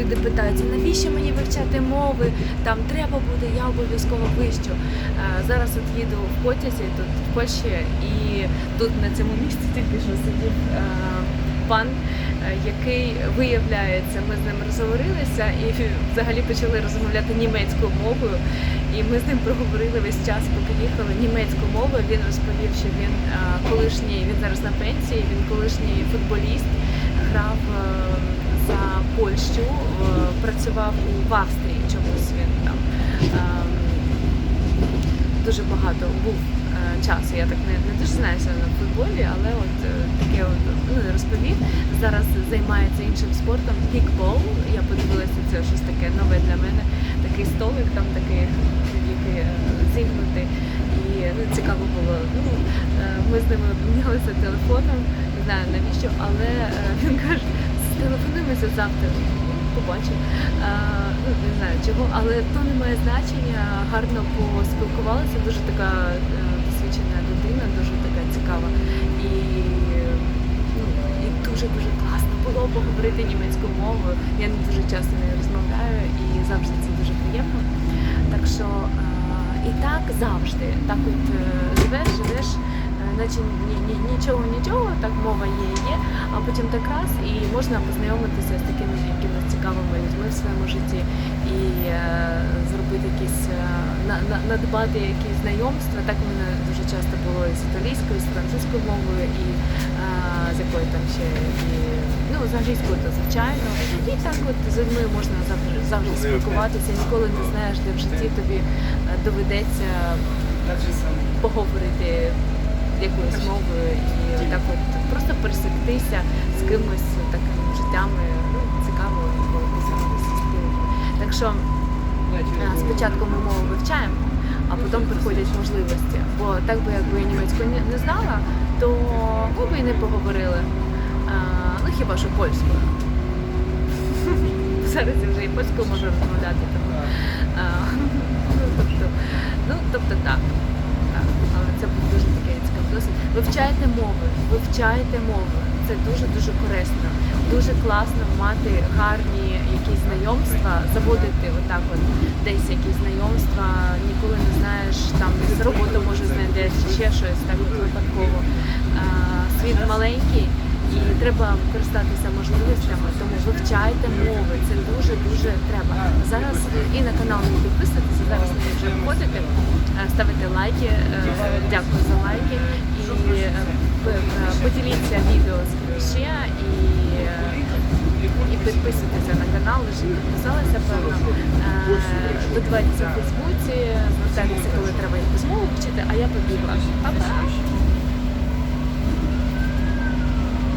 люди питаються, навіщо мені вивчати мови? Там треба буде, я обов'язково вивчу. Е, Зараз от їду в потязі тут в Польщі, і тут на цьому місці тільки що сидів е, пан, е, який виявляється, ми з ним розговорилися і взагалі почали розмовляти німецькою мовою. І ми з ним проговорили весь час, поки їхали німецьку мову. Він розповів, що він колишній, він зараз на пенсії, він колишній футболіст, грав е, за Польщу, е, працював в Австрії. Чомусь він там е, дуже багато був часу. Я так не, не дуже знаюся на футболі, але от таке от, ну, розповів. Зараз займається іншим спортом кікбол. Я подивилася, це щось таке нове для мене. Такий столик, там такий, який зігнутий. І ну, цікаво було. Ну, ми з ними обмінялися телефоном, не знаю навіщо, але е, він каже, телефонуємося завтра. Побачимо. Е, ну, не знаю чого, але то не має значення. Гарно поспілкувалися. Дуже така е, досвідчена людина, дуже така цікава. І, ну, і дуже дуже класно було поговорити німецькою мовою. Я не дуже часто нею розмовляю і завжди це дуже приємно. Так що і так завжди. Так от живеш, живеш, наче ні, ні, нічого, нічого, так мова є, є, а потім так раз і можна познайомитися з такими якимись цікавими людьми в своєму житті і е, зробити якісь е, на, на, надбати якісь знайомства. Так у мене дуже часто було і з італійською, і з французькою мовою, і е, з якою там ще і ну з англійською, то звичайно. І так от з людьми можна завжди завжди спілкуватися. Ніколи не знаєш, де в житті тобі доведеться поговорити якоюсь мовою і так от просто пересектися з кимось таким життями. Ну, цікаво людьми. Так що е, спочатку ми мову вивчаємо, а потім приходять можливості. Бо так би якби я німецьку не- не знала, то ми б і не поговорили. Е, Ну хіба що польською. Зараз я вже і польською можу розмовляти, тому е, ну, тобто, ну, тобто так. Так, але це був дуже такий цікавий досвід. Вивчайте мови, вивчайте мови. Це дуже дуже корисно. Дуже класно мати гарні якісь знайомства, заводити отак от десь якісь знайомства, ніколи не знаєш, там з роботу може знайдеш ще щось так випадково. А, світ маленький. І треба користатися можливостями, тому вивчайте мови. Це дуже дуже треба. Зараз і на канал не підписуйтесь, зараз не вже виходите, е, ставите лайки. е, Дякую за лайки і е, поділіться відео з ще і, е, і підписуйтеся на канал. Вже підписалися, певно. Е, Додавайтеся в Фейсбуці, звертайтеся, коли треба якусь мову вчити, а я побігла. Па-па!